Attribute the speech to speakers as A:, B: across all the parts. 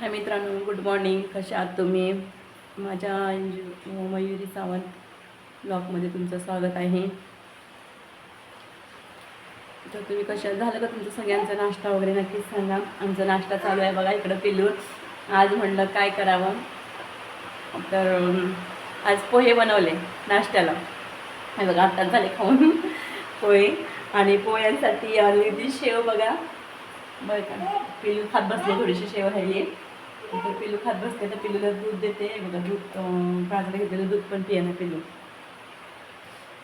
A: हाय मित्रांनो good morning कशा आहात तुम्ही? माझ्या मयुरी सावंत ब्लॉगमध्ये तुमचं स्वागत आहे. तर तुम्ही कशा झालं का तुमचं सगळ्यांचा नाश्ता वगैरे? नक्कीच सांगा. आमचा नाश्ता चालू आहे बघा इकडं पिलून आज म्हणलं काय करावं? तर आज पोहे बनवले नाश्त्याला. हे बघा आत्ताच झाले खाऊन. पोहे आणि पोह्यांसाठी आली ती शेव बघा. बरं का. पिलू खात बसले थोडीशी शेव राहिली. तर पिलू खात बसते तर पिलूला दूध देते. बघा दूध प्राजला घेतलेलं दूध पण पिये ना पिलू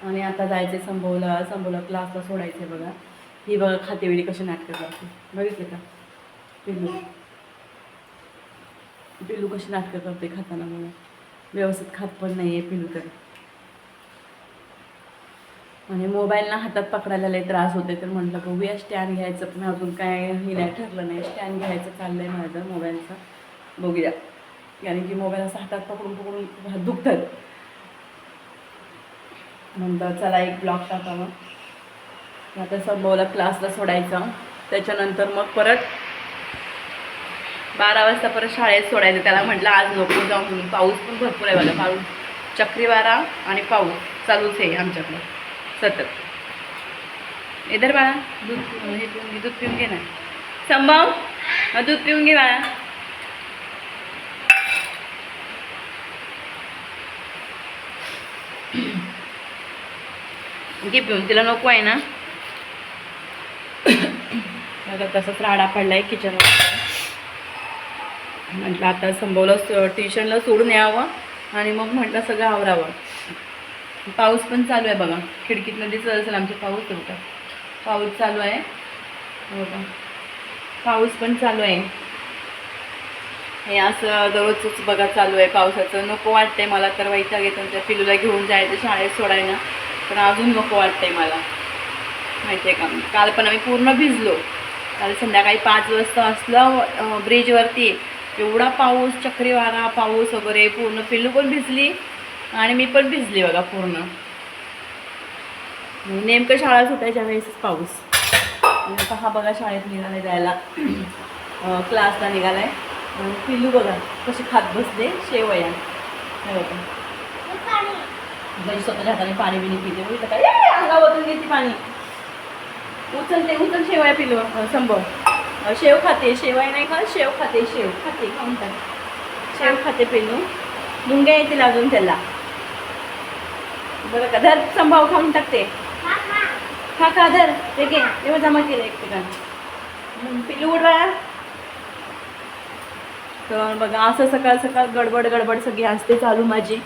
A: आणि आता जायचे संभवला संभवला क्लासला सोडायचे बघा. ही बघा खाते वेळी कशी नाटकं करते. बघितले का? पिलू पिलू कशी नाटकं करते खाताना बघा. व्यवस्थित खात पण नाही आहे पिलू तर. आणि मोबाईलला हातात पकडायला लय त्रास होते तर म्हटलं बघूया स्टँड घ्यायचं. पण अजून काय हे नाही ठरलं नाही. स्टँड घ्यायचं चाललंय माझं मोबाईलचं. बघूया. कारण की मोबाईल असं हातात पकडून पकडून हात दुखतात. म्हणलं चला एक ब्लॉग टाकावा. आता संभवला क्लासला सोडायचं. त्याच्यानंतर मग परत बारा वाजता परत शाळेत सोडायचं. त्याला म्हटलं आज नको जाऊन पाऊस पण भरपूर आहे मला पाऊस. चक्रीवारा आणि पाऊस. चालूच आहे आमच्याकडे. सतत. इधर बाळा दूध हे पिऊन घे दूध पिऊन घे ना. संभव? दूध पिऊन घे बाळा. घे पिऊन तिला नको आहे ना. आता तसंच राडा पडलाय किचनवर म्हटलं आता संभवलं ट्युशनला सोडून यावं आणि मग म्हटलं सगळं आवरावं. पाऊस पण चालू आहे बघा. खिडकीतनं दिसत असेल आमचे पाऊस होता. पाऊस चालू आहे. हो का? पाऊस पण चालू आहे. हे असं दररोजच बघा चालू आहे पावसाचं. नको वाटतंय मला तर वैताग येतो त्या पिलूला घेऊन जायचं शाळेत सोडायला. पण अजून नको वाटतंय मला. माहिती आहे का? काल पण आम्ही पूर्ण भिजलो. काल संध्याकाळी पाच वाजता असलं ब्रिजवरती एवढा पाऊस चक्रीवारा पाऊस वगैरे पूर्ण पिल्लू पण भिजली. आणि मी पण भिजली बघा पूर्ण. नेमकं शाळा सुटायच्या वेळेसच पाऊस. पहा हा बघा शाळेत निघालाय जायला. क्लासला निघालाय. आणि पिल्लू बघा कशी खात बसले शेवया. हे बघा. म्हणजे स्वतःच्या हाताने पाणी बिणी पिते. बघितलं का अंगावरून घेते पाणी. उचलते उचल शेवया पिलू. संभव शेव खाते. शेवया नाही का शेव खाते शेव खाते. खाऊन टाक शेव खाते पिलू. मुंग्या येतील अजून त्याला. बरं का? धर संभाव खाऊन टाकते. खा खा धर. ते घे. तेव्हा जमा केलं एक ठिकाण. पिलू उडवा तर बघा असं सकाळ सकाळ गडबड गडबड सगळी असते चालू माझी.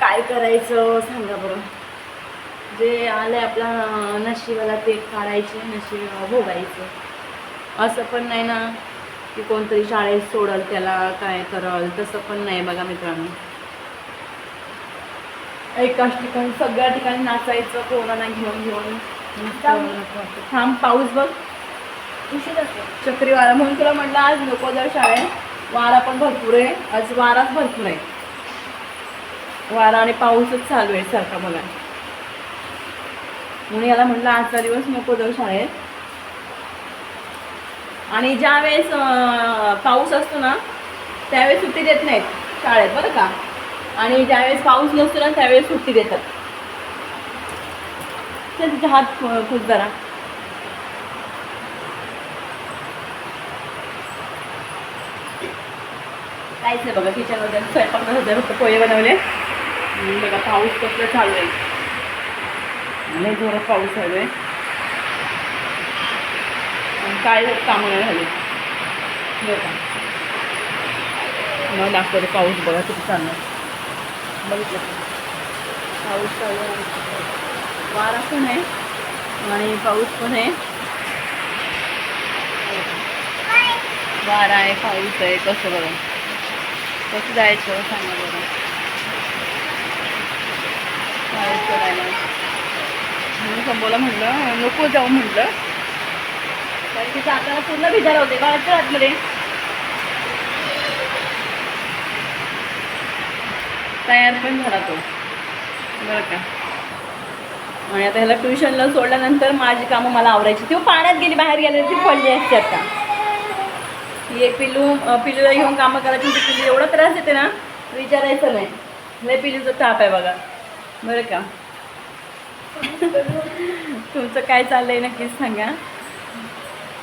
A: काय करायचं सांगा बरं. जे आलं आपला नशिबाला ते काढायचे नशीब भोगायचं. असं पण नाही ना की कोणतरी शाळेत सोडल त्याला काय करल तसं पण नाही बघा मित्रांनो. एकाच ठिकाणी सगळ्या ठिकाणी नाचायचं कोरोना घेऊन घेऊन. थांब पाऊस बघ. चक्रीवारा म्हणून तुला म्हटलं आज नको जर शाळेत. वारा पण भरपूर आहे. आज वाराच भरपूर आहे. वारा आणि पाऊसच चालू आहे सारखा बघा म्हणून याला म्हटलं आजचा दिवस नको जाऊ शाळेत. आणि ज्या वेळेस अं, पाऊस असतो ना त्यावेळेस सुट्टी देत नाहीत शाळेत बरं का? आणि ज्यावेळेस पाऊस नसतो ना त्यावेळेस सुट्टी देतात. चल तिचा हात खूप जरा. काहीच नाही बघा किचनमध्ये स्वयंपाक होते फक्त पोहे बनवले. बघा पाऊस कसलं चालू आहे. लय जोरात पाऊस चालू आहे. काय कामं नाही झाले. बघा मग दाखवते पाऊस बघा किती चालणार बघितलं. पाऊस चालू आहे. वारा पण आहे आणि पाऊस पण आहे. वारा आहे पाऊस आहे कसं बघा. कसं जायचं सांगा बरं. शाळेत सोडायला म्हणून संबोला म्हणलं नको जाऊ म्हटलं कारण की सातारा पूर्ण भिजायला होते बाळाच्या आतमध्ये. तयार पण झाला तो. बरं का? आणि आता ह्याला ट्युशनला सोडल्यानंतर माझी कामं मला आवरायची. ती पाण्यात गेली बाहेर गेली ती पडली असते आता हे पिलू पिलूला घेऊन कामं करायची म्हणजे पिल्लू एवढा त्रास येते ना विचारायचं नाही. लय पिलूचा ताप आहे बघा. बरं का? तुमचं काय चाललंय नक्कीच सांगा.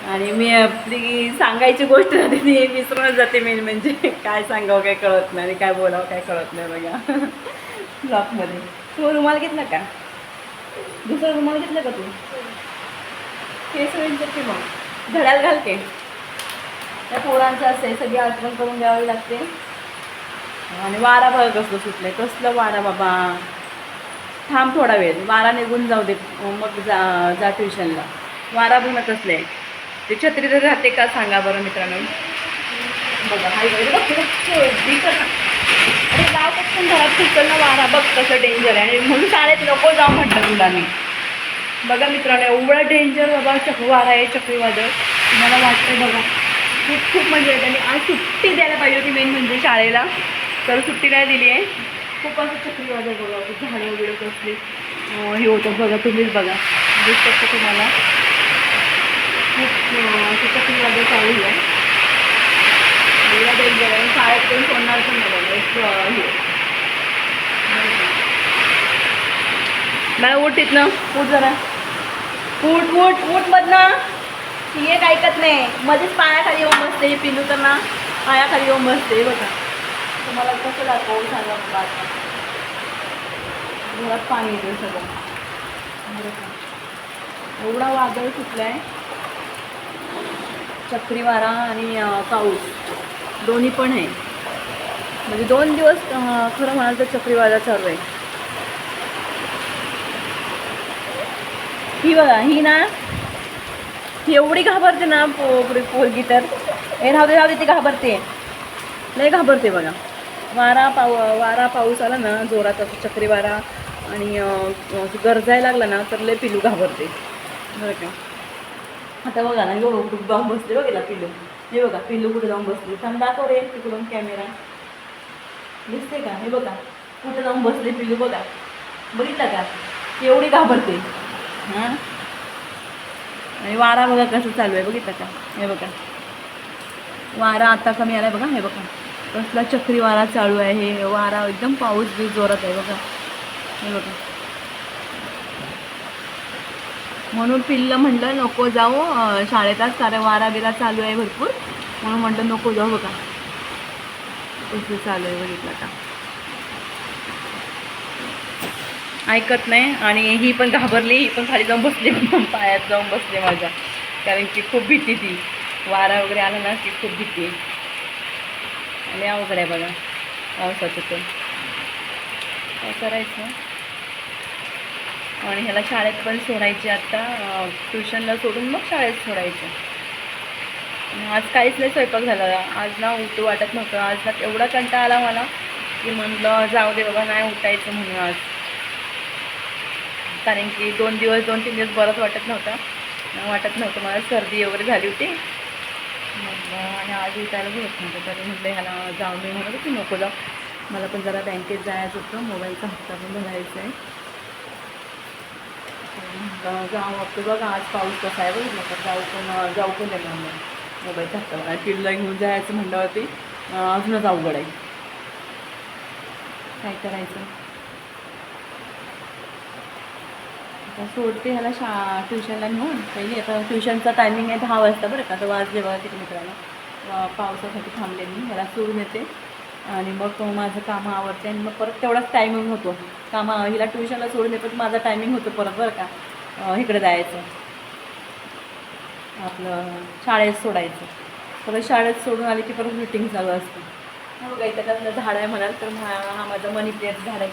A: आणि मी आपली सांगायची गोष्ट राहते ती विसरूनच जाते मेन म्हणजे काय सांगावं काय कळत नाही आणि काय बोलावं काय कळत नाही बघा. ब्लॉकमध्ये तू रुमाल घेतला का? दुसरा रुमाल घेतला का तू? केस विंचर की मग. घड्याल घाल के त्या पोरांचं असते सगळी आठवण करून द्यावी लागते. आणि वारा बघा कसलं सुटलं कसलं वारा बाबा. थांब थोडा वेळ. वारा निघून जाऊ दे मग जा जा ट्युशनला वारा बघणं कसलं आहे. ते छत्री तर राहते का सांगा बरं मित्रांनो. बघा हाय अरे गाव पटकन घरात सुटलं वारा बघ कसं डेंजर आहे. आणि म्हणून शाळेत नको जाऊ म्हटलं मुलांनी. बघा मित्रांनो एवढं डेंजर बाबा चक्रीवारा आहे चक्रीवादळ. तुम्हाला वाटतं बघा. खूप खूप म्हणजे त्यांनी आज सुट्टी द्यायला पाहिजे होती मेन म्हणजे शाळेला. तर सुट्टी नाही दिली आहे. खूप असं चक्रीवादळ बघा असं झाडं वगैरे कसली. हे होतं बघा तुम्हीच बघा. दिसतं तुम्हाला? खूप चालू आहे. आहे. शाळेत सोडणार पण नाही एक हे. मला उठ इथनं. उठ जरा. उठ उठ उठ मधनं. ही एक ऐकत नाही. मध्येच पायाखाली येऊन बसते ही पिलू तर ना. पायाखाली येऊन बसते हे बघा. तुम्हाला कसं दाखवू सांगा घरात पाणी येतं सगळं? एवढा वादळ सुटलाय. चक्रीवारा आणि पाऊस. दोन्ही पण आहे. म्हणजे दोन दिवस खरं म्हणाल तर चक्रीवादळ चालू आहे ही बघा ही ना ही एवढी घाबरते ना पो पुरी- पोरगी तर. हे राहू दे दे ती घाबरते. लय घाबरते बघा. वारा पाऊ वारा पाऊस आला ना जोरात असं चक्रीवारा आणि गरजायला लागला ना तर लय पिलू घाबरते. बरं का? आता बघा ना एवढं कुठं जाऊन बसले बघितला पिल्लू. हे बघा पिल्लू कुठे जाऊन बसले. थांब दाखव रे तिकडून कॅमेरा दिसते का? हे बघा कुठे जाऊन बसले पिल्लू बघा. बघितला का? एवढी घाबरते. हां? आणि वारा बघा कसं चालू आहे बघितलं का? हे बघा. वारा आता कमी आलाय बघा हे बघा. कसला चक्री वारा चालू आहे हे वारा एकदम पाऊस बी जोरात आहे बघा. हे बघा. म्हणून पिल्लं म्हटलं नको जाऊ शाळेत शाळेतच कारण वारा बिरा चालू आहे भरपूर. म्हणून म्हटलं नको जाऊ बघा. कसं चालू आहे बघितलं का ऐकत नाही आणि ही पण घाबरली ही पण खाली जाऊन बसली पायात जाऊन बसली माझ्या. कारण की खूप भीती ती. वारा वगैरे आला ना की खूप भीती. आणि अवघड आहे बघा. पावसाचं तर काय करायचं? आणि ह्याला शाळेत पण सोडायचे आत्ता ट्युशनला सोडून मग शाळेत सोडायचं. आज काहीच नाही स्वयंपाक झाला. आज ना उठू वाटत नव्हतं. आज ना एवढा कंटाळा आला मला की म्हणलं जाऊ दे बाबा नाही उठायचं म्हणून आज. कारण की दोन दिवस दोन तीन दिवस बरंच वाटत नव्हतं. वाटत नव्हतं. मला सर्दी वगैरे झाली होती. मग आणि आज उठायला होत नव्हतं. तरी म्हटलं ह्याला जाऊ दे. म्हणत होती नको जाऊ. मला पण जरा बँकेत जायचं होतं. मोबाईलचा हप्ता पण भरायचा आहे. म्हटलं जाऊ वाटतं बघा आज पाऊस कसा आहे बघितलं तर जाऊ पण जाऊ पण देणार नाही मोबाईलचा हप्ता भरायला घेऊन जायचं म्हटल्यावरती अं, अजूनच अवघड आहे. काय करायचं? आता सोडते ह्याला शा ट्युशनला नेऊन. पहिली आता ट्युशनचा टायमिंग आहे दहा वाजता बरं का तर वाजले बघा तिथे मित्रांनो पावसासाठी थांबले मी. ह्याला सोडून येते. आणि मग तो माझं कामं आवडते आणि मग परत तेवढाच टायमिंग होतो. कामा हिला ट्युशनला सोडून येतो माझा टायमिंग होतो परत बरं का. इकडे जायचं. आपलं शाळेत सोडायचं. परत शाळेत सोडून आली की परत मिटिंग चालू असते. हा बघा इथं कसलं झाड आहे म्हणाल तर हा हा माझं मनी प्लेअर झाड आहे.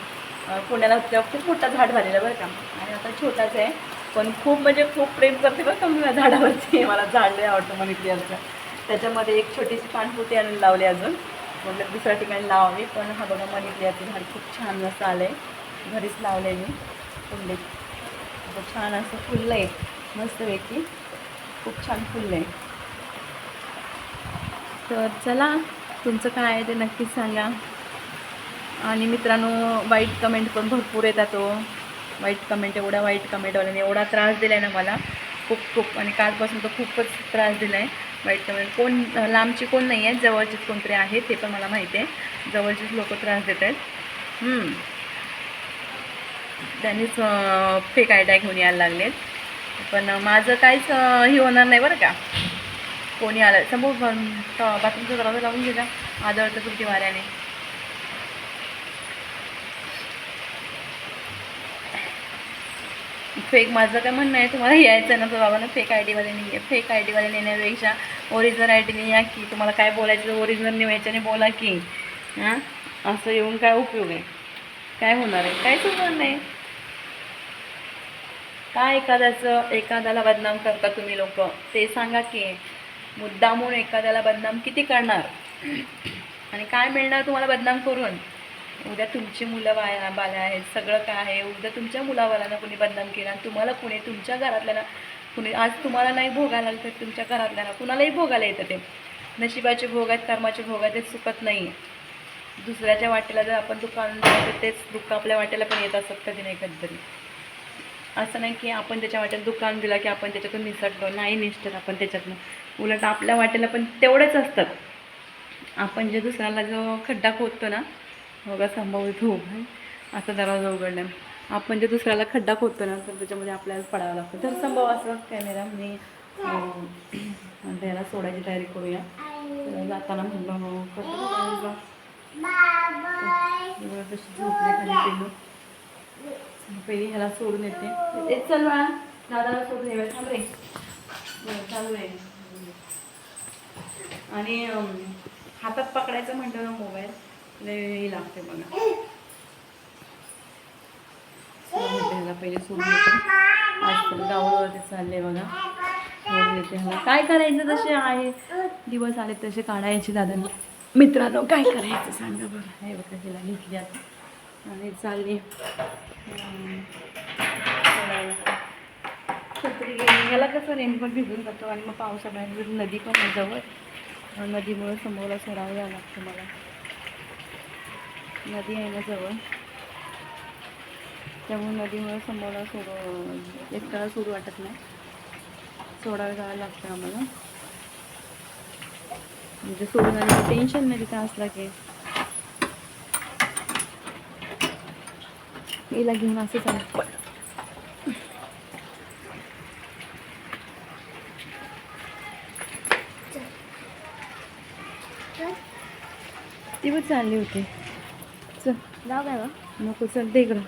A: पुण्याला खूप मोठा झाड झालेला बरं का. आणि आता छोटाच आहे पण खूप म्हणजे खूप प्रेम करते बरं का मी झाडावरती. मला झाड लय आवडतं मनी प्लेअरचं त्याच्यामध्ये एक छोटीशी पानपुटी आणून लावली अजून. म्हटलं दुसऱ्या ठिकाणी लावावी पण हा बघा मनी प्लेअरचं झाड खूप छान असं आलं आहे घरीच लावलं आहे मी. कुंडीत आता छान असं फुललं आहे. मस्तपैकी खूप छान फुललं आहे. तर चला तुमचं काय आहे ते नक्कीच सांगा. आणि मित्रांनो वाईट कमेंट पण भरपूर येतात तो वाईट कमेंट एवढ्या वाईट कमेंटवाल्याने एवढा त्रास दिला आहे ना मला. खूप खूप. आणि कालपासून तर खूपच त्रास दिला आहे वाईट कमेंट कोण लांबची कोण नाही आहे जवळचीच कोणतरी आहेत ते पण मला माहिती आहे. जवळचीच लोक त्रास देत आहेत त्यांनीच फेक आयडिया घेऊन यायला लागलेत. पण माझं काहीच हे होणार नाही बरं का. कोणी आलं समोर बाथरूमचा दरवाजा लावून गेला आदळतं तुमची वाऱ्याने. फेक माझं काय म्हणणं आहे तुम्हाला यायचं ना तर बाबांना फेक आय डीवाले नाही फेक आय डीवाले नेण्यापेक्षा ओरिजिनल आय डीने या की तुम्हाला काय बोलायचं ओरिजिनल नेवायच्याने बोला की. हां? असं येऊन काय उपयोग आहे? काय होणार आहे? काहीच होणार नाही. काय एखाद्याचं एखाद्याला बदनाम करता तुम्ही लोक? ते सांगा की मुद्दामून एखाद्याला बदनाम किती करणार? आणि काय मिळणार तुम्हाला बदनाम करून? उद्या तुमची मुलं बाया बाल्या आहेत सगळं काय आहे? उद्या तुमच्या मुलाबालांना कुणी बदनाम केलं आणि तुम्हाला कुणी तुमच्या घरातल्याला कुणी आज तुम्हाला नाही भोगायला तर तुमच्या घरातल्याला कुणालाही भोगायला येतं ते. नशिबाचे भोग आहेत कर्माचे भोग आहेत ते चुकत नाही दुसऱ्याच्या वाटेला जर आपण दुःख आणून तर तेच दुःख आपल्या वाटेला पण येत असत कधी नाही कधीतरी असं नाही की आपण त्याच्या वाटेला दुःख आणून दिला की आपण त्याच्यातून निसटलो. नाही निसटत आपण त्याच्यातनं. उलट आपल्या वाटेला पण तेवढेच असतात. आपण जे दुसऱ्याला जो खड्डा खोदतो ना बघा संभवित हो दरवाजा उघडला. आपण जे दुसऱ्याला खड्डा खोदतो ना तर त्याच्यामध्ये आपल्याला पडावं लागतं. तर संभव असं कॅमेरा मी त्याला याला सोडायची तयारी करूया. जाताना म्हणलं हो, पहिली ह्याला सोडून येते. तेच चल बाळा दादाला सोडून येऊया. थांब रे. बरं चालू आहे. आणि हातात पकडायचं म्हणतो ना मोबाईल लई लागते बघा. ह्याला पहिले सोडून येते. आज गावावरती चालले बघा. येते ह्याला. काय करायचं तसे आहे? दिवस आले तसे काढायचे दादांना. मित्रांनो काय करायचं सांगा बरं? हे बघा हिला घेतली आता. आणि चालली. छत्री गेली. याला कसं रेनकोट भिजून जातो आणि मग पावसाळ्यात नदी पण आहे जवळ. नदीमुळे समोरला सोडावं यावं लागतं मला. नदी आहे ना जवळ. त्यामुळे नदीमुळे समोरला सोड एकट्याला सोडू वाटत नाही. सोडायला जावं लागतं आम्हाला. म्हणजे सोडून आणि टेन्शन नाही तिथं असला की? हिला घेऊन असं चालू. ती पण चालली होती. चल.
B: जाऊ काय
A: नको चल दे इकडं.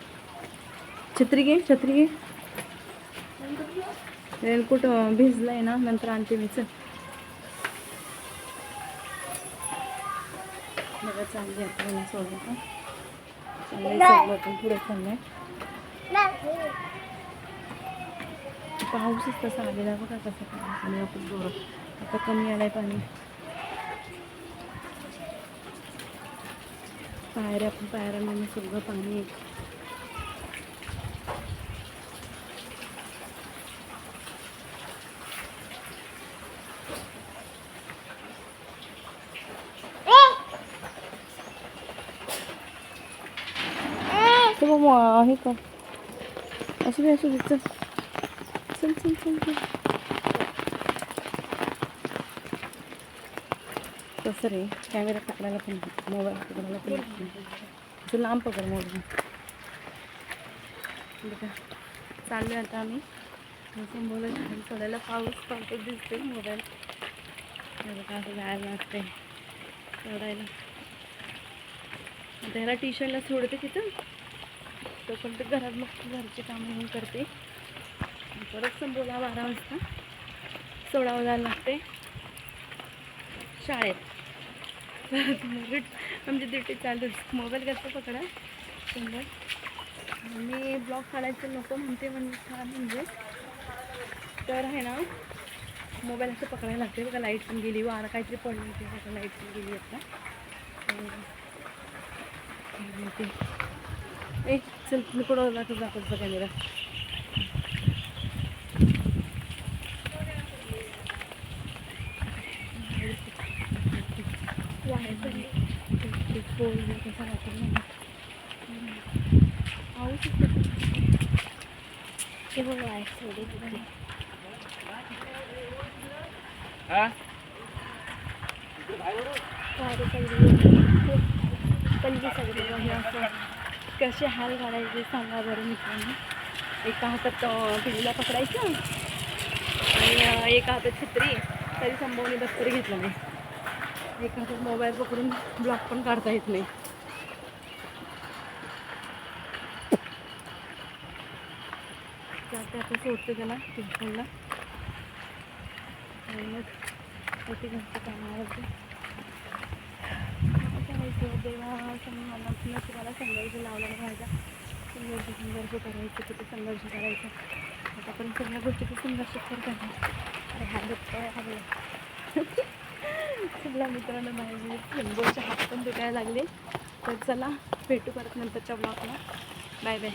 A: छत्री घे छत्री घे. रेनकोट भिजलंय ना नंतर आणते मी चल. बघा चालली आता मी सोडलं का चाललंय सगळं पण पुढे चाललंय. पाऊसच तसा आलेला बघा कसं पाऊस आणि खूप जोरात. आता कमी आलाय पाणी. पायऱ्या पण पायऱ्यांना सगळं पाणी आहे ते आहे का हे कर. असू दे असू दे चल. चल चल चल चल. कसं रे कॅमेरा पकडायला पण मोबाईल पकडायला पण येत लांब पकड मोबाईल. बघा चाललो आता आम्ही. बोलत झाडून सोडायला पाऊस पावसात दिसते मोबाईल. बघा असं जायला लागते सोडायला आता ह्याला टी शर्टला सोडते तिथं. तोपर्यंत घरात मग घरचे काम म्हणून करते. परत संबोला बारा वाजता. सोडावं जायला लागते. शाळेत. परत आमची ड्युटी चालू मोबाईल कसं पकडा. सुंदर. मी ब्लॉग काढायचं नको म्हणते म्हणजे छान म्हणजे. तर आहे ना मोबाईल असं पकडायला लागते बघा लाइट पण गेली. वारा काहीतरी पडली ते बघा लाइट पण गेली आता. ए मी कुठं जातो दाखवतो कॅमेरा
B: वारे सगळी कसे हाल काढायचे सांगा बरं मित्रांनो. एका हातात अं, पिढीला पकडायचं आणि एका हातात छत्री. तरी संभवनी दप्तर घेतलं नाही एका हातात मोबाईल पकडून ब्लॉक पण काढता येत नाही. त्याचं सोडतं सोडते त्याला टेन्शनला. आणि मग होते कामावरती. काय करायचं देवा समोर मला नशिबाला संघर्ष लावला माझा संघर्ष संघर्ष करायचं किती संघर्ष करायचा. पण सगळ्या गोष्टीचा संघर्ष करत आहे अरे हा दुखतोय हवं सगळ्या मित्रांना माझे लिंबूचे हात पण दुखायला लागले. तर चला भेटू परत नंतरच्या ब्लॉगला बाय बाय